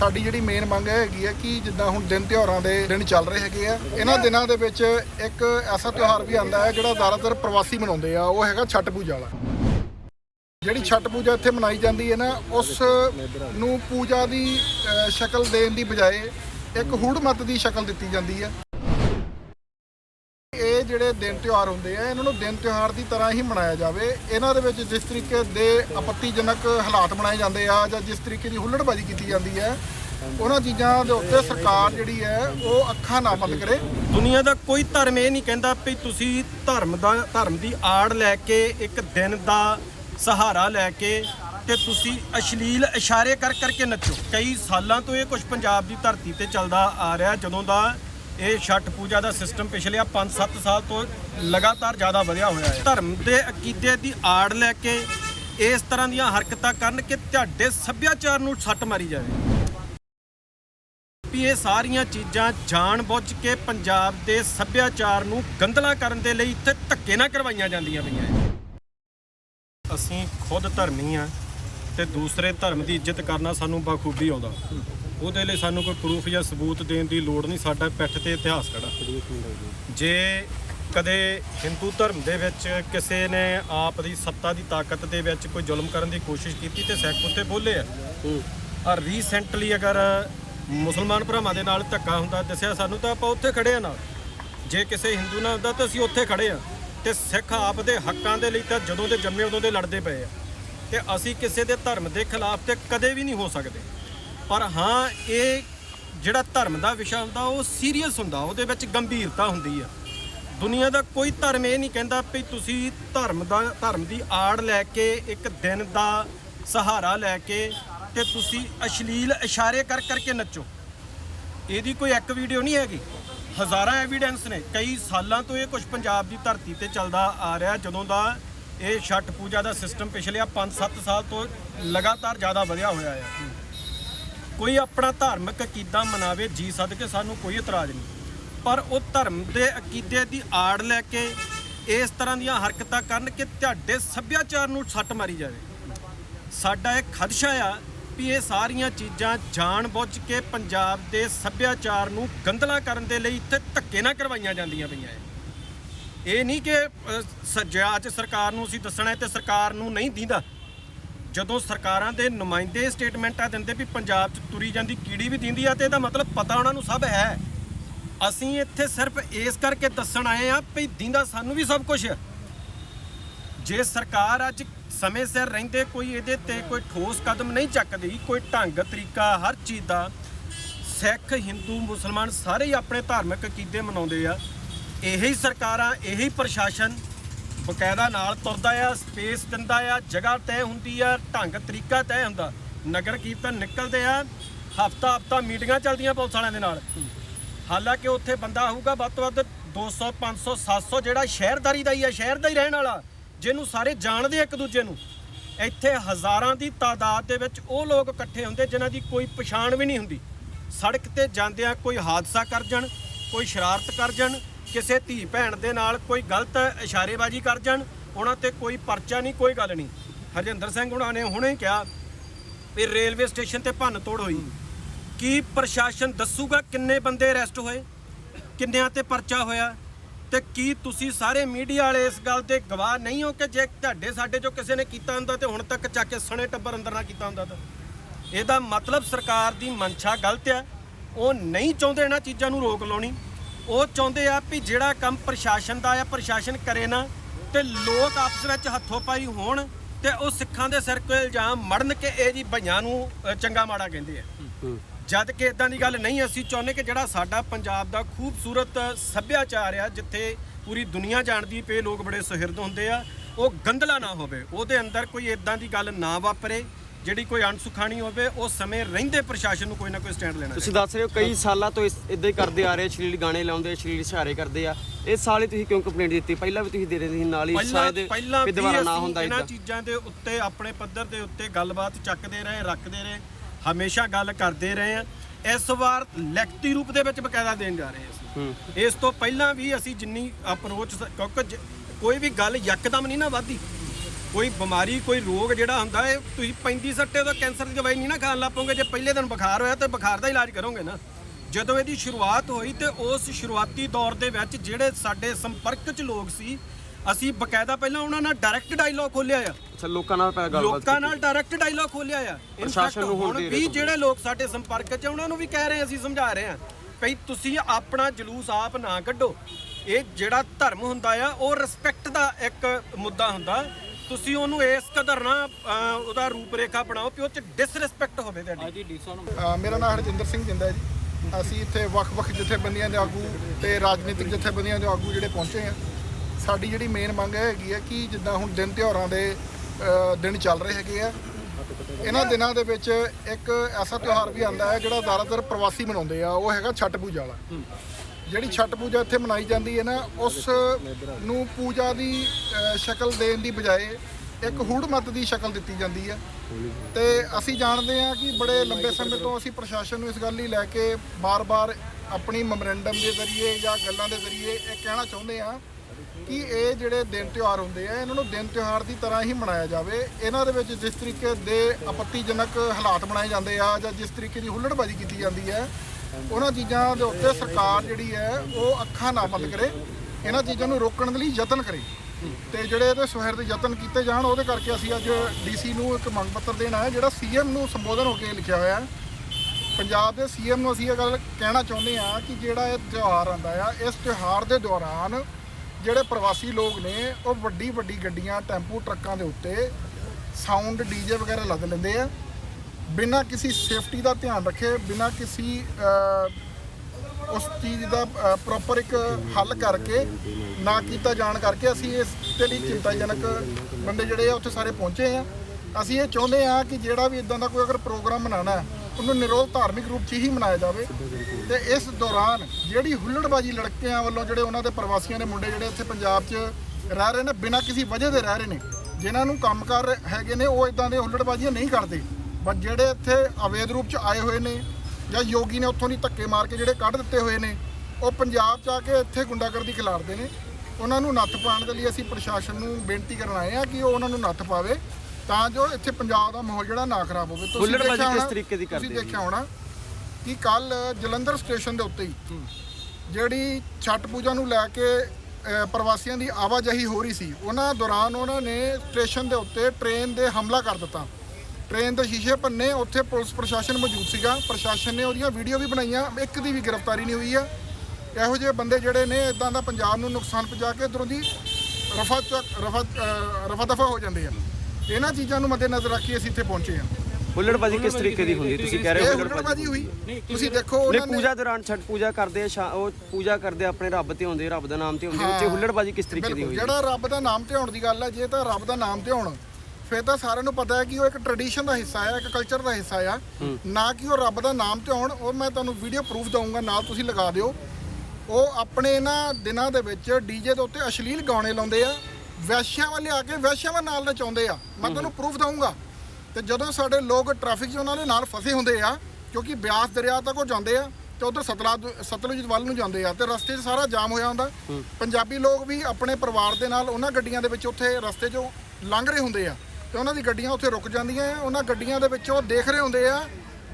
ਸਾਡੀ ਜਿਹੜੀ ਮੇਨ ਮੰਗ ਇਹ ਹੈਗੀ ਹੈ ਕਿ ਜਿੱਦਾਂ ਹੁਣ ਦਿਨ ਤਿਉਹਾਰਾਂ ਦੇ ਦਿਨ ਚੱਲ ਰਹੇ ਹੈਗੇ ਆ ਇਹਨਾਂ ਦਿਨਾਂ ਦੇ ਵਿੱਚ ਇੱਕ ਐਸਾ ਤਿਉਹਾਰ ਵੀ ਆਉਂਦਾ ਹੈ ਜਿਹੜਾ ਜ਼ਿਆਦਾਤਰ ਪ੍ਰਵਾਸੀ ਮਨਾਉਂਦੇ ਆ ਉਹ ਹੈਗਾ ਛੱਟ ਪੂਜਾ ਵਾਲਾ। ਜਿਹੜੀ ਛਠ ਪੂਜਾ ਇੱਥੇ ਮਨਾਈ ਜਾਂਦੀ ਹੈ ਨਾ ਉਸ ਨੂੰ ਪੂਜਾ ਦੀ ਅ, ਸ਼ਕਲ ਦੇਣ ਦੀ ਬਜਾਏ ਇੱਕ ਹੂੜ ਮੱਤ ਦੀ ਸ਼ਕਲ ਦਿੱਤੀ ਜਾਂਦੀ ਹੈ। ਇਹ ਜਿਹੜੇ ਦਿਨ ਤਿਉਹਾਰ ਹੁੰਦੇ ਆ, ਇਹਨਾਂ ਨੂੰ ਦਿਨ ਤਿਉਹਾਰ ਦੀ ਤਰ੍ਹਾਂ ਹੀ ਮਨਾਇਆ ਜਾਵੇ। ਇਹਨਾਂ ਦੇ ਵਿੱਚ ਜਿਸ ਤਰੀਕੇ ਦੇ ਆਪੱਤੀਜਨਕ ਹਾਲਾਤ ਬਣਾਏ ਜਾਂਦੇ ਆ ਜਾਂ ਜਿਸ ਤਰੀਕੇ ਦੀ ਹੁੱਲੜਬਾਜ਼ੀ ਕੀਤੀ ਜਾਂਦੀ ਹੈ ਉਹਨਾਂ ਚੀਜ਼ਾਂ ਦੇ ਉੱਤੇ ਸਰਕਾਰ ਜਿਹੜੀ ਹੈ ਉਹ ਅੱਖਾਂ ਨਾ ਬੰਦ ਕਰੇ। ਦੁਨੀਆ ਦਾ ਕੋਈ ਧਰਮ ਇਹ ਨਹੀਂ ਕਹਿੰਦਾ ਵੀ ਤੁਸੀਂ ਧਰਮ ਦਾ, ਧਰਮ ਦੀ ਆੜ ਲੈ ਕੇ ਇੱਕ ਦਿਨ ਦਾ ਸਹਾਰਾ ਲੈ ਕੇ ਤੇ ਤੁਸੀਂ ਅਸ਼ਲੀਲ ਇਸ਼ਾਰੇ ਕਰ ਕਰਕੇ ਨੱਚੋ। ਕਈ ਸਾਲਾਂ ਤੋਂ ਇਹ ਕੁਝ ਪੰਜਾਬ ਦੀ ਧਰਤੀ ਤੇ ਚੱਲਦਾ ਆ ਰਿਹਾ, ਜਦੋਂ ਦਾ ਇਹ ਛੱਠ ਪੂਜਾ ਦਾ ਸਿਸਟਮ ਪਿਛਲੇ 5-7 ਸਾਲ ਤੋਂ ਲਗਾਤਾਰ ਜ਼ਿਆਦਾ ਵਧਿਆ ਹੋਇਆ ਹੈ। ਧਰਮ ਦੇ ਅਕੀਦੇ ਦੀ ਆੜ ਲੈ ਕੇ ਇਸ ਤਰ੍ਹਾਂ ਦੀਆਂ ਹਰਕਤਾਂ ਕਰਨ ਕਿ ਤੁਹਾਡੇ ਸੱਭਿਆਚਾਰ ਨੂੰ ਸੱਟ ਮਾਰੀ ਜਾਵੇ। ਵੀ ਇਹ ਸਾਰੀਆਂ ਚੀਜ਼ਾਂ ਜਾਣ ਬੁੱਝ ਕੇ ਪੰਜਾਬ ਦੇ ਸੱਭਿਆਚਾਰ ਨੂੰ ਗੰਦਲਾ ਕਰਨ ਦੇ ਲਈ ਇੱਥੇ ਧੱਕੇ ਨਾ ਕਰਵਾਈਆਂ ਜਾਂਦੀਆਂ ਪਈਆਂ ਅਸੀਂ ਖੁਦ ਧਰਮੀ ਆ ਤੇ ਦੂਸਰੇ ਧਰਮ ਦੀ ਇੱਜ਼ਤ ਕਰਨਾ ਸਾਨੂੰ ਬਖੂਬੀ ਆਉਂਦਾ। ਉਹਦੇ ਲਈ ਸਾਨੂੰ ਕੋਈ ਪ੍ਰੂਫ ਜਾਂ ਸਬੂਤ ਦੇਣ ਦੀ ਲੋੜ ਨਹੀਂ ਸਾਡਾ ਪਿੱਠ ਤੇ ਇਤਿਹਾਸ ਖੜਾ। ਜੇ ਕਦੇ ਹਿੰਦੂ ਧਰਮ ਦੇ ਵਿੱਚ ਕਿਸੇ ਨੇ ਆਪ ਦੀ ਸੱਤਾ ਦੀ ਤਾਕਤ ਦੇ ਵਿੱਚ ਕੋਈ ਜ਼ੁਲਮ ਕਰਨ ਦੀ ਕੋਸ਼ਿਸ਼ ਕੀਤੀ ਤੇ ਸਿੱਖ ਉੱਤੇ ਬੋਲੇ ਆ ਆ ਰੀਸੈਂਟਲੀ ਅਗਰ ਮੁਸਲਮਾਨ ਭਰਾਵਾਂ ਦੇ ਨਾਲ ਧੱਕਾ ਹੁੰਦਾ ਦੱਸਿਆ ਸਾਨੂੰ ਤਾਂ ਆਪਾਂ ਉੱਥੇ ਖੜੇ ਆ ਨਾਲ। ਜੇ ਕਿਸੇ ਹਿੰਦੂ ਨਾਲ ਹੁੰਦਾ ਤਾਂ ਅਸੀਂ ਉੱਥੇ ਖੜੇ ਆ। ਤੇ ਸਿੱਖ ਆਪ ਦੇ ਹੱਕਾਂ ਦੇ ਲਈ ਤਾਂ ਜਦੋਂ ਦੇ ਜੰਮੇ ਉਦੋਂ ਦੇ ਲੜਦੇ ਪਏ ਆ। ਤੇ ਅਸੀਂ ਕਿਸੇ ਦੇ ਧਰਮ ਦੇ ਖਿਲਾਫ ਤੇ ਕਦੇ ਵੀ ਨਹੀਂ ਹੋ ਸਕਦੇ। ਪਰ ਹਾਂ, ਇਹ ਜਿਹੜਾ ਧਰਮ ਦਾ ਵਿਸ਼ਾ ਹੁੰਦਾ, ਉਹ ਸੀਰੀਅਸ ਹੁੰਦਾ। ਉਹਦੇ ਵਿੱਚ ਗੰਭੀਰਤਾ ਹੁੰਦੀ ਆ। ਦੁਨੀਆ ਦਾ ਕੋਈ ਧਰਮ ਇਹ ਨਹੀਂ ਕਹਿੰਦਾ ਵੀ ਤੁਸੀਂ ਧਰਮ ਦਾ, ਧਰਮ ਦੀ ਆੜ ਲੈ ਕੇ, ਇੱਕ ਦਿਨ ਦਾ ਸਹਾਰਾ ਲੈ ਕੇ ਤੇ ਤੁਸੀਂ ਅਸ਼ਲੀਲ ਇਸ਼ਾਰੇ ਕਰ ਕਰਕੇ ਨੱਚੋ। ਇਹਦੀ ਕੋਈ ਇੱਕ ਵੀਡੀਓ ਨਹੀਂ ਹੈਗੀ। ਹਜ਼ਾਰਾਂ ਐਵੀਡੈਂਸ ਨੇ। ਕਈ ਸਾਲਾਂ ਤੋਂ ਇਹ ਕੁਝ ਪੰਜਾਬ ਦੀ ਧਰਤੀ ਤੇ ਚੱਲਦਾ ਆ ਰਿਹਾ। ਜਦੋਂ ਦਾ ਇਹ ਛਠ ਪੂਜਾ ਦਾ ਸਿਸਟਮ ਪਿਛਲੇ 5-7 ਸਾਲ ਤੋਂ ਲਗਾਤਾਰ ਜ਼ਿਆਦਾ ਵਧਿਆ ਹੋਇਆ ਹੈ ਕੋਈ ਆਪਣਾ ਧਾਰਮਿਕ ਅਕੀਦਾ ਮਨਾਵੇ ਜੀ ਸਦਕੇ ਸਾਨੂੰ ਕੋਈ ਇਤਰਾਜ਼ ਨਹੀਂ। ਪਰ ਉਹ ਧਰਮ ਦੇ ਅਕੀਦੇ ਦੀ ਆੜ ਲੈ ਕੇ ਇਸ ਤਰ੍ਹਾਂ ਦੀਆਂ ਹਰਕਤਾਂ ਕਰਨ ਕਿ ਤੁਹਾਡੇ ਸੱਭਿਆਚਾਰ ਨੂੰ ਸੱਟ ਮਾਰੀ ਜਾਵੇ। ਸਾਡਾ ਇਹ ਖਦਸ਼ਾ ਆ ਵੀ ਇਹ ਸਾਰੀਆਂ ਚੀਜ਼ਾਂ ਜਾਣ ਬੁੱਝ ਕੇ ਪੰਜਾਬ ਦੇ ਸੱਭਿਆਚਾਰ ਨੂੰ ਗੰਦਲਾ ਕਰਨ ਦੇ ਲਈ ਇੱਥੇ ਧੱਕੇ ਨਾਲ ਕਰਵਾਈਆਂ ਜਾਂਦੀਆਂ ਪਈਆਂ ਹੈ ਇਹ ਨਹੀਂ ਕਿ ਅ, ਸੱਜਿਆ ਅੱਜ ਸਰਕਾਰ ਨੂੰ ਅਸੀਂ ਦੱਸਣਾ ਹੈ ਤੇ ਸਰਕਾਰ ਨੂੰ ਨਹੀਂ ਦੀਂਦਾ। ਜਦੋਂ ਸਰਕਾਰਾਂ ਦੇ ਨੁਮਾਇੰਦੇ ਸਟੇਟਮੈਂਟਾਂ ਦਿੰਦੇ ਵੀ ਪੰਜਾਬ 'ਚ ਤੁਰੀ ਜਾਂਦੀ, ਕੀੜੀ ਵੀ ਦਿੰਦੀ ਆ ਤੇ ਇਹਦਾ ਮਤਲਬ ਪਤਾ ਉਹਨਾਂ ਨੂੰ ਸਭ ਹੈ। ਅਸੀਂ ਇੱਥੇ ਸਿਰਫ ਇਸ ਕਰਕੇ ਦੱਸਣ ਆਏ ਆ ਵੀ ਦਿੰਦਾ ਸਾਨੂੰ ਵੀ ਸਭ ਕੁਝ ਜੇ ਸਰਕਾਰ ਅੱਜ ਸਮੇਂ ਸਿਰ ਰਹਿੰਦੇ ਕੋਈ ਇਹਦੇ ਤੇ ਕੋਈ ਠੋਸ ਕਦਮ ਨਹੀਂ ਚੱਕਦੀ, ਕੋਈ ਢੰਗ, ਤਰੀਕਾ, ਹਰ ਚੀਜ਼ ਦਾ, ਸਿੱਖ, ਹਿੰਦੂ, ਮੁਸਲਮਾਨ ਸਾਰੇ ਹੀ ਆਪਣੇ ਧਾਰਮਿਕ ਅਕੀਦੇ ਮਨਾਉਂਦੇ ਆ। ਇਹੀ ਸਰਕਾਰਾਂ, ਇਹੀ ਪ੍ਰਸ਼ਾਸਨ ਬਕਾਇਦਾ ਨਾਲ ਤੁਰਦਾ ਆ, ਸਪੇਸ ਦਿੰਦਾ ਆ, ਜਗ੍ਹਾ ਤੈਅ ਹੁੰਦੀ ਆ, ਢੰਗ, ਤਰੀਕਾ ਤੈਅ ਹੁੰਦਾ। ਨਗਰ ਕੀਰਤਨ ਨਿਕਲਦੇ ਆ, ਹਫਤਾ ਹਫਤਾ ਮੀਟਿੰਗਾਂ ਚੱਲਦੀਆਂ ਪੁਲਿਸ ਵਾਲਿਆਂ ਦੇ ਨਾਲ। ਹਾਲਾਂਕਿ ਉੱਥੇ ਬੰਦਾ ਹੋਊਗਾ ਵੱਧ ਤੋਂ ਵੱਧ 200 500 700 ਜਿਹੜਾ ਸ਼ਹਿਰਦਾਰੀ ਦਾ ਹੀ ਆ, ਸ਼ਹਿਰ ਦਾ ਹੀ ਰਹਿਣ ਵਾਲਾ, ਜਿਹਨੂੰ ਸਾਰੇ ਜਾਣਦੇ ਇੱਕ ਦੂਜੇ ਨੂੰ। ਇੱਥੇ ਹਜ਼ਾਰਾਂ ਦੀ ਤਾਦਾਦ ਦੇ ਵਿੱਚ ਉਹ ਲੋਕ ਇਕੱਠੇ ਹੁੰਦੇ ਜਿਨ੍ਹਾਂ ਦੀ ਕੋਈ ਪਛਾਣ ਵੀ ਨਹੀਂ ਹੁੰਦੀ। ਸੜਕ ਤੇ ਜਾਂਦਿਆਂ ਕੋਈ ਹਾਦਸਾ ਕਰ ਜਾਣ, ਕੋਈ ਸ਼ਰਾਰਤ ਕਰ ਜਾਣ ਕਿਸੇ ਧੀ ਭੈਣ ਦੇ ਨਾਲ ਕੋਈ ਗਲਤ ਇਸ਼ਾਰੇਬਾਜ਼ੀ ਕਰ ਜਾਣ, ਉਹਨਾਂ ਤੇ ਕੋਈ ਪਰਚਾ ਨਹੀਂ, ਕੋਈ ਗੱਲ ਨਹੀਂ। ਹਰਜਿੰਦਰ ਸਿੰਘ ਉਹਨਾਂ ਨੇ ਹੁਣੇ ਕਿਹਾ ਵੀ ਰੇਲਵੇ ਸਟੇਸ਼ਨ ਤੇ ਭੰਨ ਤੋੜ ਹੋਈ। ਕੀ ਪ੍ਰਸ਼ਾਸਨ ਦੱਸੂਗਾ ਕਿੰਨੇ ਬੰਦੇ ਅਰੈਸਟ ਹੋਏ, ਕਿੰਨਿਆਂ ਤੇ ਪਰਚਾ ਹੋਇਆ, ਤੇ ਕੀ ਤੁਸੀਂ ਸਾਰੇ ਮੀਡੀਆ ਵਾਲੇ ਇਸ ਗੱਲ ਦੇ ਗਵਾਹ ਨਹੀਂ ਹੋ ਕਿ ਜੇ ਤੁਹਾਡੇ, ਸਾਡੇ ਚੋਂ ਕਿਸੇ ਨੇ ਕੀਤਾ ਹੁੰਦਾ ਤੇ ਹੁਣ ਤੱਕ ਚੱਕ ਕੇ ਸਣੇ ਟੱਬਰ ਅੰਦਰ ਨਾ ਕੀਤਾ ਹੁੰਦਾ ਤਾਂ? ਇਹਦਾ ਮਤਲਬ ਸਰਕਾਰ ਦੀ ਮਨਸ਼ਾ ਗਲਤ ਹੈ ਉਹ ਨਹੀਂ ਚਾਹੁੰਦੇ ਇਹਨਾਂ ਚੀਜ਼ਾਂ ਨੂੰ ਰੋਕ ਲਾਉਣੀ। ਉਹ ਚਾਹੁੰਦੇ ਆ ਵੀ ਜਿਹੜਾ ਕੰਮ ਪ੍ਰਸ਼ਾਸਨ ਦਾ ਆ ਪ੍ਰਸ਼ਾਸਨ ਕਰੇ ਨਾ ਤੇ ਲੋਕ ਆਪਸ ਵਿੱਚ ਹੱਥੋਂ ਪਾਈ ਹੋਣ ਤੇ ਉਹ ਸਿੱਖਾਂ ਦੇ ਸਿਰ ਕੋਈ ਇਲਜ਼ਾਮ ਮੜਨ ਕਿ ਇਹ ਜੀ ਭਈਆਂ ਨੂੰ ਚੰਗਾ ਮਾੜਾ ਕਹਿੰਦੇ ਆ। ਜਦ ਕਿ ਇਦਾਂ ਦੀ ਗੱਲ ਨਹੀਂ ਅਸੀਂ ਚਾਹੁੰਦੇ ਕਿ ਜਿਹੜਾ ਸਾਡਾ ਪੰਜਾਬ ਦਾ ਖੂਬਸੂਰਤ ਸੱਭਿਆਚਾਰ ਆ ਜਿੱਥੇ ਪੂਰੀ ਦੁਨੀਆ ਜਾਣਦੀ ਪਏ ਲੋਕ ਬੜੇ ਸੁਹਿਰਦ ਹੁੰਦੇ ਆ ਉਹ ਗੰਦਲਾ ਨਾ ਹੋਵੇ। ਉਹਦੇ ਅੰਦਰ ਕੋਈ ਇਦਾਂ ਦੀ ਗੱਲ ਨਾ ਵਾਪਰੇ। ਜਿਹੜੀ ਕੋਈ ਅਣਸੁਖਾਣੀ ਹੋਵੇ ਉਹ ਸਮੇਂ ਰਹਿੰਦੇ ਪ੍ਰਸ਼ਾਸਨ ਨੂੰ ਕੋਈ ਨਾ ਕੋਈ ਸਟੈਂਡ ਲੈਣਾ ਤੁਸੀਂ ਦੱਸ ਰਹੇ ਹੋ ਕਈ ਸਾਲਾਂ ਤੋਂ ਇਦਾਂ ਹੀ ਕਰਦੇ ਆ ਰਹੇ ਸ਼ਲੀਲ ਗਾਣੇ ਲਾਉਂਦੇ ਸ਼ਲੀਲ ਇਸ਼ਾਰੇ ਕਰਦੇ ਆ। ਇਸ ਸਾਲ ਹੀ ਤੁਸੀਂ ਕਿਉਂ ਕੰਪਲੇਂਟ ਦਿੱਤੀ? ਪਹਿਲਾਂ ਵੀ ਤੁਸੀਂ ਦੇ ਰਹੇ ਸੀ ਨਾਲ ਹੀ ਸ਼ਾਇਦ ਵੀ ਦੁਬਾਰਾ ਨਾ ਹੁੰਦਾ ਇਹਨਾਂ ਚੀਜ਼ਾਂ ਦੇ ਉੱਤੇ ਆਪਣੇ ਪੱਧਰ ਦੇ ਉੱਤੇ ਗੱਲਬਾਤ ਚੱਕਦੇ ਰਹੇ ਰੱਖਦੇ ਰਹੇ ਹਮੇਸ਼ਾ ਗੱਲ ਕਰਦੇ ਰਹੇ ਆ। ਇਸ ਵਾਰ ਲਿਖਤੀ ਰੂਪ ਦੇ ਵਿੱਚ ਬਕਾਇਦਾ ਦੇਣ ਜਾ ਰਹੇ ਅਸੀਂ। ਇਸ ਤੋਂ ਪਹਿਲਾਂ ਵੀ ਅਸੀਂ ਜਿੰਨੀ ਅਪਰੋਚ ਕਿਉਂਕਿ ਕੋਈ ਵੀ ਗੱਲ ਯਕਦਮ ਨਹੀਂ ਨਾ ਵੱਧਦੀ। ਕੋਈ ਬਿਮਾਰੀ ਕੋਈ ਰੋਗ ਜਿਹੜਾ ਹੁੰਦਾ ਹੈ ਤੁਸੀਂ 35 ਸੱਟੇ ਤੋਂ ਕੈਂਸਰ ਦੀ ਦਵਾਈ ਨਹੀਂ ਨਾ ਖਾਣ ਲੱਪੋਗੇ ਜੇ ਪਹਿਲੇ ਦਿਨ ਬੁਖਾਰ ਹੋਇਆ ਤੇ ਬੁਖਾਰ ਦਾ ਇਲਾਜ ਕਰੋਗੇ ਨਾ। ਜਦੋਂ ਇਹਦੀ ਸ਼ੁਰੂਆਤ ਹੋਈ ਤੇ ਉਸ ਸ਼ੁਰੂਆਤੀ ਦੌਰ ਦੇ ਵਿੱਚ ਜਿਹੜੇ ਸਾਡੇ ਸੰਪਰਕ 'ਚ ਲੋਕ ਸੀ ਅਸੀਂ ਬਕਾਇਦਾ ਪਹਿਲਾਂ ਉਹਨਾਂ ਨਾਲ ਡਾਇਰੈਕਟ ਡਾਇਲੌਗ ਖੋਲਿਆ ਆ। ਅੱਛਾ ਲੋਕਾਂ ਨਾਲ ਪਹਿਲਾਂ ਗੱਲਬਾਤ ਲੋਕਾਂ ਨਾਲ ਡਾਇਰੈਕਟ ਡਾਇਲੌਗ ਖੋਲਿਆ ਆ। ਪ੍ਰਸ਼ਾਸਨ ਨੂੰ ਹੁਣ ਵੀ। ਜਿਹੜੇ ਲੋਕ ਸਾਡੇ ਸੰਪਰਕ 'ਚ ਆ, ਉਹਨਾਂ ਨੂੰ ਵੀ ਕਹਿ ਰਹੇ ਅਸੀਂ ਸਮਝਾ ਰਹੇ ਹਾਂ। ਭਈ ਤੁਸੀਂ ਆਪਣਾ ਜਲੂਸ ਆਪ ਨਾ ਕੱਢੋ। ਇਹ ਜਿਹੜਾ ਧਰਮ ਹੁੰਦਾ ਆ ਉਹ ਰਿਸਪੈਕਟ ਦਾ ਇੱਕ ਮੁੱਦਾ ਹੁੰਦਾ। ਤੁਸੀਂ ਉਹਨੂੰ ਇਸ ਕਦਰ ਨਾ ਅਹ, ਉਹਦਾ ਰੂਪ ਰੇਖਾ ਬਣਾਓ ਕਿ ਉਹ ਚ ਡਿਸਰੈਸਪੈਕਟ ਹੋਵੇ ਤੁਹਾਡੀ। ਅ, ਮੇਰਾ ਨਾਮ ਹਰਜਿੰਦਰ ਸਿੰਘ ਜਿੰਦਾ ਹੈ ਜੀ। ਅਸੀਂ ਇੱਥੇ ਵੱਖ-ਵੱਖ ਜਥੇਬੰਦੀਆਂ ਦੇ ਆਗੂ ਤੇ ਰਾਜਨੀਤਿਕ ਜਥੇਬੰਦੀਆਂ ਦੇ ਆਗੂ ਜਿਹੜੇ ਪਹੁੰਚੇ ਆ। ਸਾਡੀ ਜਿਹੜੀ ਮੇਨ ਮੰਗ ਇਹ ਹੈਗੀ ਹੈ ਕਿ ਜਿੱਦਾਂ ਹੁਣ ਦਿਨ ਤਿਉਹਾਰਾਂ ਦੇ ਅ, ਦਿਨ ਚੱਲ ਰਹੇ ਹੈਗੇ ਆ। ਇਹਨਾਂ ਦਿਨਾਂ ਦੇ ਵਿੱਚ ਇੱਕ ਐਸਾ ਤਿਉਹਾਰ ਵੀ ਆਂਦਾ ਹੈ ਜਿਹੜਾ ਜ਼ਿਆਦਾਤਰ ਪ੍ਰਵਾਸੀ ਮਨਾਉਂਦੇ ਆ। ਉਹ ਹੈਗਾ ਛਠ ਪੂਜਾ ਵਾਲਾ। ਜਿਹੜੀ ਛੱਟ ਪੂਜਾ ਇੱਥੇ ਮਨਾਈ ਜਾਂਦੀ ਹੈ ਨਾ, ਉਸ ਨੂੰ ਪੂਜਾ ਦੀ ਸ਼ਕਲ ਦੇਣ ਦੀ ਬਜਾਏ ਇੱਕ ਹੂੜ ਮਤ ਦੀ ਸ਼ਕਲ ਦਿੱਤੀ ਜਾਂਦੀ ਹੈ। ਤੇ ਅਸੀਂ ਜਾਣਦੇ ਹਾਂ ਕਿ ਬੜੇ ਲੰਬੇ ਸਮੇਂ ਤੋਂ ਅਸੀਂ ਪ੍ਰਸ਼ਾਸਨ ਨੂੰ ਇਸ ਗੱਲ ਲਈ ਲੈ ਕੇ ਬਾਰ-ਬਾਰ ਆਪਣੀ ਮੈਮੋਰੈਂਡਮ ਦੇ ਜ਼ਰੀਏ ਜਾਂ ਗੱਲਾਂ ਦੇ ਜ਼ਰੀਏ ਇਹ ਕਹਿਣਾ ਚਾਹੁੰਦੇ ਹਾਂ ਕਿ ਇਹ ਜਿਹੜੇ ਦਿਨ ਤਿਉਹਾਰ ਹੁੰਦੇ ਆ, ਇਹਨਾਂ ਨੂੰ ਦਿਨ ਤਿਉਹਾਰ ਦੀ ਤਰ੍ਹਾਂ ਹੀ ਮਨਾਇਆ ਜਾਵੇ। ਇਹਨਾਂ ਦੇ ਵਿੱਚ ਜਿਸ ਤਰੀਕੇ ਦੇ ਆਪੱਤੀਜਨਕ ਹਾਲਾਤ ਬਣਾਏ ਜਾਂਦੇ ਆ ਜਾਂ ਜਿਸ ਤਰੀਕੇ ਦੀ ਹੁੱਲੜਬਾਜ਼ੀ ਕੀਤੀ ਜਾਂਦੀ ਹੈ ਉਹਨਾਂ ਚੀਜ਼ਾਂ ਦੇ ਉੱਤੇ ਸਰਕਾਰ ਜਿਹੜੀ ਹੈ, ਉਹ ਅੱਖਾਂ ਨਾ ਬੰਦ ਕਰੇ। ਇਹਨਾਂ ਚੀਜ਼ਾਂ ਨੂੰ ਰੋਕਣ ਦੇ ਲਈ ਯਤਨ ਕਰੇ। ਤੇ ਜਿਹੜੇ ਇਹਦੇ ਸੁਹਿਰ ਦੇ ਯਤਨ ਕੀਤੇ ਜਾਣ, ਉਹਦੇ ਕਰਕੇ ਅਸੀਂ ਅੱਜ ਡੀਸੀ ਨੂੰ ਇੱਕ ਮੰਗ ਪੱਤਰ ਦੇਣਾ ਹੈ, ਜਿਹੜਾ ਸੀਐਮ ਨੂੰ ਸੰਬੋਧਨ ਹੋ ਕੇ ਲਿਖਿਆ ਹੋਇਆ ਹੈ। ਪੰਜਾਬ ਦੇ ਸੀਐਮ ਨੂੰ ਅਸੀਂ ਇਹ ਗੱਲ ਕਹਿਣਾ ਚਾਹੁੰਦੇ ਹਾਂ ਕਿ ਜਿਹੜਾ ਇਹ ਤਿਉਹਾਰ ਆਂਦਾ ਆ, ਇਸ ਤਿਉਹਾਰ ਦੇ ਦੌਰਾਨ ਜਿਹੜੇ ਪ੍ਰਵਾਸੀ ਲੋਕ ਨੇ, ਉਹ ਵੱਡੀ ਵੱਡੀ ਗੱਡੀਆਂ, ਟੈਂਪੂ, ਟਰੱਕਾਂ ਦੇ ਉੱਤੇ ਸਾਊਂਡ ਡੀਜੇ ਵਗੈਰਾ ਲੱਦ ਲੈਂਦੇ ਆ। ਬਿਨਾਂ ਕਿਸੇ ਸੇਫਟੀ ਦਾ ਧਿਆਨ ਰੱਖੇ, ਬਿਨਾਂ ਕਿਸੇ ਉਸ ਚੀਜ਼ ਦਾ ਪ੍ਰੋਪਰ ਇੱਕ ਹੱਲ ਕਰਕੇ, ਨਾ ਕੀਤਾ ਜਾਣ ਕਰਕੇ ਅਸੀਂ ਇਸ ਦੇ ਲਈ ਚਿੰਤਾਜਨਕ ਬੰਦੇ ਜਿਹੜੇ ਆ ਉੱਥੇ ਸਾਰੇ ਪਹੁੰਚੇ ਆ। ਅਸੀਂ ਇਹ ਚਾਹੁੰਦੇ ਆ ਕਿ ਜਿਹੜਾ ਵੀ ਇਦਾਂ ਦਾ ਕੋਈ ਅਗਰ ਪ੍ਰੋਗਰਾਮ ਮਨਾਉਣਾ ਹੈ, ਉਹਨੂੰ ਨਿਰੋਲ ਧਾਰਮਿਕ ਰੂਪ 'ਚ ਹੀ ਮਨਾਇਆ ਜਾਵੇ। ਤੇ ਇਸ ਦੌਰਾਨ ਜਿਹੜੀ ਹੁੱਲੜਬਾਜੀ ਲੜਕਿਆਂ ਵੱਲੋਂ ਜਿਹੜੇ ਉਹਨਾਂ ਦੇ ਪ੍ਰਵਾਸੀਆਂ ਦੇ ਮੁੰਡੇ ਜਿਹੜੇ ਇੱਥੇ ਪੰਜਾਬ 'ਚ ਰਹਿ ਰਹੇ ਨੇ, ਬਿਨਾਂ ਕਿਸੇ ਵਜ੍ਹਾ ਦੇ ਰਹਿ ਰਹੇ ਨੇ, ਜਿਨ੍ਹਾਂ ਨੂੰ ਕੰਮਕਾਰ ਹੈਗੇ ਨੇ, ਉਹ ਇਦਾਂ ਦੇ ਹੁੱਲੜਬਾਜ਼ੀਆਂ ਨਹੀਂ ਕਰਦੇ। ਬਟ ਜਿਹੜੇ ਇੱਥੇ ਅਵੈਧ ਰੂਪ 'ਚ ਆਏ ਹੋਏ ਨੇ ਜਾਂ ਯੋਗੀ ਨੇ ਉੱਥੋਂ ਦੀ ਧੱਕੇ ਮਾਰ ਕੇ ਜਿਹੜੇ ਕੱਢ ਦਿੱਤੇ ਹੋਏ ਨੇ ਉਹ ਪੰਜਾਬ 'ਚ ਆ ਕੇ ਇੱਥੇ ਗੁੰਡਾਗਰਦੀ ਖਿਲਾਰਦੇ ਨੇ। ਉਹਨਾਂ ਨੂੰ ਨੱਥ ਪਾਉਣ ਦੇ ਲਈ ਅਸੀਂ ਪ੍ਰਸ਼ਾਸਨ ਨੂੰ ਬੇਨਤੀ ਕਰਨ ਆਏ ਆ ਕਿ ਉਹ ਉਹਨਾਂ ਨੂੰ ਨੱਥ ਪਾਵੇ ਤਾਂ ਜੋ ਇੱਥੇ ਪੰਜਾਬ ਦਾ ਮਾਹੌਲ ਜਿਹੜਾ ਨਾ ਖਰਾਬ ਹੋਵੇ। ਤੁਸੀਂ ਦੇਖਿਆ ਕਿਸ ਹੋਣਾ- ਤਰੀਕੇ ਦੀ ਤੁਸੀਂ ਕਰਦੇ ਆ? ਦੇਖਿਆ ਹੋਣਾ ਕਿ ਕੱਲ ਜਲੰਧਰ ਸਟੇਸ਼ਨ ਦੇ ਉੱਤੇ ਹੀ ਜਿਹੜੀ ਛਠ ਪੂਜਾ ਨੂੰ ਲੈ ਕੇ ਪ੍ਰਵਾਸੀਆਂ ਦੀ ਆਵਾਜਾਈ ਹੋ ਰਹੀ ਸੀ ਉਹਨਾਂ ਦੌਰਾਨ ਉਹਨਾਂ ਨੇ ਸਟੇਸ਼ਨ ਦੇ ਉੱਤੇ ਟ੍ਰੇਨ ਦੇ ਹਮਲਾ ਕਰ ਦਿੱਤਾ। ਟ੍ਰੇਨ ਦੇ ਸ਼ੀਸ਼ੇ ਭੰਨੇ ਉੱਥੇ ਪੁਲਿਸ ਪ੍ਰਸ਼ਾਸਨ ਮੌਜੂਦ ਸੀਗਾ। ਪ੍ਰਸ਼ਾਸਨ ਨੇ ਉਹਦੀਆਂ ਵੀਡੀਓ ਵੀ ਬਣਾਈਆਂ ਇੱਕ ਦੀ ਵੀ ਗ੍ਰਿਫਤਾਰੀ ਨਹੀਂ ਹੋਈ ਆ ਇਹੋ ਜਿਹੇ ਬੰਦੇ ਜਿਹੜੇ ਨੇ ਇਦਾਂ ਦਾ ਪੰਜਾਬ ਨੂੰ ਨੁਕਸਾਨ ਪਹੁੰਚਾ ਕੇ ਇਧਰੋਂ ਦੀ ਰਫਾ ਚੱਕ ਰਫਾ ਰਫਾ ਦਫਾ ਹੋ ਜਾਂਦੇ ਆ। ਇਹਨਾਂ ਚੀਜ਼ਾਂ ਨੂੰ ਮੱਦੇਨਜ਼ਰ ਰੱਖ ਕੇ ਅਸੀਂ ਇੱਥੇ ਪਹੁੰਚੇ ਆ ਹੁੱਲੜਬਾਜ਼ੀ ਕਿਸ ਤਰੀਕੇ ਦੀ ਹੁੰਦੀ? ਤੁਸੀਂ ਕਹਿ ਰਹੇ ਹੋ ਹੁੱਲੜਬਾਜ਼ੀ ਹੋਈ। ਤੁਸੀਂ ਦੇਖੋ ਉਹਨਾਂ ਨੇ ਪੂਜਾ ਦੌਰਾਨ ਛਠ ਪੂਜਾ ਕਰਦੇ ਆ ਉਹ ਪੂਜਾ ਕਰਦੇ ਆਪਣੇ ਰੱਬ ਤੇ ਹੁੰਦੇ ਰੱਬ ਦਾ ਨਾਮ ਤੇ ਹੁੰਦੇ ਉੱਥੇ ਹੁੱਲੜਬਾਜ਼ੀ ਕਿਸ ਤਰੀਕੇ ਦੀ ਹੋਈ? ਜਿਹੜਾ ਰੱਬ ਦਾ ਨਾਮ ਧਿਆਉਣ ਦੀ ਗੱਲ ਹੈ ਜੇ ਤਾਂ ਰੱਬ ਦਾ ਨਾਮ ਧਿਆਉਣ ਫਿਰ ਤਾਂ ਸਾਰਿਆਂ ਨੂੰ ਪਤਾ ਹੈ ਕਿ ਉਹ ਇੱਕ ਟ੍ਰੈਡੀਸ਼ਨ ਦਾ ਹਿੱਸਾ ਹੈ ਇੱਕ ਕਲਚਰ ਦਾ ਹਿੱਸਾ ਆ। ਨਾ ਕਿ ਉਹ ਰੱਬ ਦਾ ਨਾਮ ਧਿਆਉਣ ਉਹ ਮੈਂ ਤੁਹਾਨੂੰ ਵੀਡੀਓ ਪ੍ਰੂਫ ਦਊਂਗਾ ਨਾਲ ਤੁਸੀਂ ਲਗਾ ਦਿਓ। ਉਹ ਆਪਣੇ ਇਹਨਾਂ ਦਿਨਾਂ ਦੇ ਵਿੱਚ ਡੀਜੇ ਦੇ ਉੱਤੇ ਅਸ਼ਲੀਲ ਗਾਣੇ ਲਾਉਂਦੇ ਆ ਵੈਸ਼ਿਆਵਾਂ ਲਿਆ ਕੇ ਵੈਸ਼ਿਆਵਾਂ ਨਾਲ ਨਚਾਉਂਦੇ ਆ। ਮੈਂ ਤੁਹਾਨੂੰ ਪ੍ਰੂਫ ਦਊਂਗਾ। ਤੇ ਜਦੋਂ ਸਾਡੇ ਲੋਕ ਟ੍ਰੈਫਿਕ 'ਚ ਉਹਨਾਂ ਦੇ ਨਾਲ ਫਸੇ ਹੁੰਦੇ ਆ ਕਿਉਂਕਿ ਬਿਆਸ ਦਰਿਆ ਤੱਕ ਉਹ ਜਾਂਦੇ ਆ ਤੇ ਉਧਰ ਸਤਲੁਜ ਸਤਲੁਜ ਵੱਲ ਨੂੰ ਜਾਂਦੇ ਆ ਤੇ ਰਸਤੇ 'ਚ ਸਾਰਾ ਜਾਮ ਹੋਇਆ ਹੁੰਦਾ। ਪੰਜਾਬੀ ਲੋਕ ਵੀ ਆਪਣੇ ਪਰਿਵਾਰ ਦੇ ਨਾਲ ਉਹਨਾਂ ਗੱਡੀਆਂ ਦੇ ਵਿੱਚ ਉੱਥੇ ਰਸਤੇ 'ਚੋਂ ਲੰਘ ਰਹੇ ਹੁੰਦੇ ਆ। ਤੇ ਉਹਨਾਂ ਦੀ ਗੱਡੀਆਂ ਉੱਥੇ ਰੁਕ ਜਾਂਦੀਆਂ ਆ। ਉਹਨਾਂ ਗੱਡੀਆਂ ਦੇ ਵਿੱਚ ਉਹ ਦੇਖ ਰਹੇ ਹੁੰਦੇ ਆ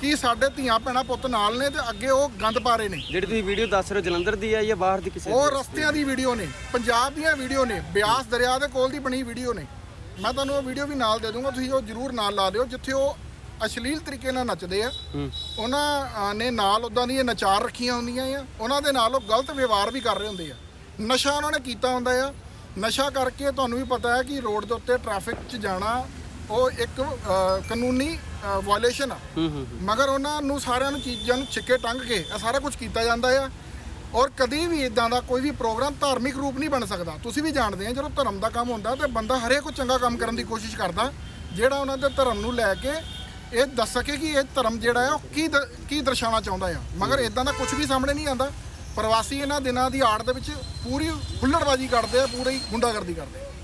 ਕਿ ਸਾਡੇ ਧੀਆਂ ਭੈਣਾਂ ਪੁੱਤ ਨਾਲ ਨੇ ਤੇ ਅੱਗੇ ਉਹ ਗੰਦ ਪਾ ਰਹੇ ਨੇ। ਜਿਹੜੀ ਤੁਸੀਂ ਵੀਡੀਓ ਦੱਸ ਰਹੇ ਹੋ ਜਲੰਧਰ ਦੀ ਹੈ ਜਾਂ ਬਾਹਰ ਦੀ ਕਿਸੇ ਉਹ? ਰਸਤਿਆਂ ਦੀ ਵੀਡੀਓ ਨੇ ਪੰਜਾਬ ਦੀਆਂ ਵੀਡੀਓ ਨੇ ਬਿਆਸ ਦਰਿਆ ਦੇ ਕੋਲ ਦੀ ਬਣੀ ਵੀਡੀਓ ਨੇ। ਮੈਂ ਤੁਹਾਨੂੰ ਉਹ ਵੀਡੀਓ ਵੀ ਨਾਲ ਦੇ ਦੂੰਗਾ ਤੁਸੀਂ ਉਹ ਜਰੂਰ ਨਾਲ ਲਾ ਦਿਓ ਜਿੱਥੇ ਉਹ ਅਸ਼ਲੀਲ ਤਰੀਕੇ ਨਾਲ ਨੱਚਦੇ ਆ। ਉਹਨਾਂ ਨੇ ਨਾਲ ਉਦਾਂ ਦੀਆਂ ਨਚਾਰ ਰੱਖੀਆਂ ਹੁੰਦੀਆਂ ਆ। ਉਹਨਾਂ ਦੇ ਨਾਲ ਉਹ ਗਲਤ ਵਿਵਹਾਰ ਵੀ ਕਰ ਰਹੇ ਹੁੰਦੇ ਆ। ਨਸ਼ਾ ਉਹਨਾਂ ਨੇ ਕੀਤਾ ਹੁੰਦਾ ਆ। ਨਸ਼ਾ ਕਰਕੇ ਤੁਹਾਨੂੰ ਵੀ ਪਤਾ ਹੈ ਕਿ ਰੋਡ ਦੇ ਉੱਤੇ ਟ੍ਰੈਫਿਕ 'ਚ ਜਾਣਾ ਉਹ ਇੱਕ ਅ, ਕਾਨੂੰਨੀ ਵਾਇਲੇਸ਼ਨ ਆ। ਮਗਰ ਉਹਨਾਂ ਨੂੰ ਸਾਰਿਆਂ ਨੂੰ ਚੀਜ਼ਾਂ ਨੂੰ ਛਿੱਕੇ ਟੰਗ ਕੇ ਇਹ ਸਾਰਾ ਕੁਝ ਕੀਤਾ ਜਾਂਦਾ ਆ। ਔਰ ਕਦੀ ਵੀ ਇਦਾਂ ਦਾ ਕੋਈ ਵੀ ਪ੍ਰੋਗਰਾਮ ਧਾਰਮਿਕ ਰੂਪ ਨਹੀਂ ਬਣ ਸਕਦਾ। ਤੁਸੀਂ ਵੀ ਜਾਣਦੇ ਆ ਜਦੋਂ ਧਰਮ ਦਾ ਕੰਮ ਹੁੰਦਾ ਤੇ ਬੰਦਾ ਹਰੇਕ ਕੋਈ ਚੰਗਾ ਕੰਮ ਕਰਨ ਦੀ ਕੋਸ਼ਿਸ਼ ਕਰਦਾ ਜਿਹੜਾ ਉਹਨਾਂ ਦੇ ਧਰਮ ਨੂੰ ਲੈ ਕੇ ਇਹ ਦੱਸ ਸਕੇ ਕਿ ਇਹ ਧਰਮ ਜਿਹੜਾ ਹੈ ਉਹ ਕੀ ਦ- ਕੀ ਦਰਸਾਉਣਾ ਚਾਹੁੰਦਾ ਆ। ਮਗਰ ਇਦਾਂ ਦਾ ਕੁਝ ਵੀ ਸਾਹਮਣੇ ਨਹੀਂ ਆਉਂਦਾ। ਪ੍ਰਵਾਸੀ ਇਹਨਾਂ ਦਿਨਾਂ ਦੀ ਆੜ ਦੇ ਵਿੱਚ ਪੂਰੀ ਹੁੱਲੜਬਾਜ਼ੀ ਕਰਦੇ ਆ, ਪੂਰੀ ਗੁੰਡਾਗਰਦੀ ਕਰਦੇ ਆ।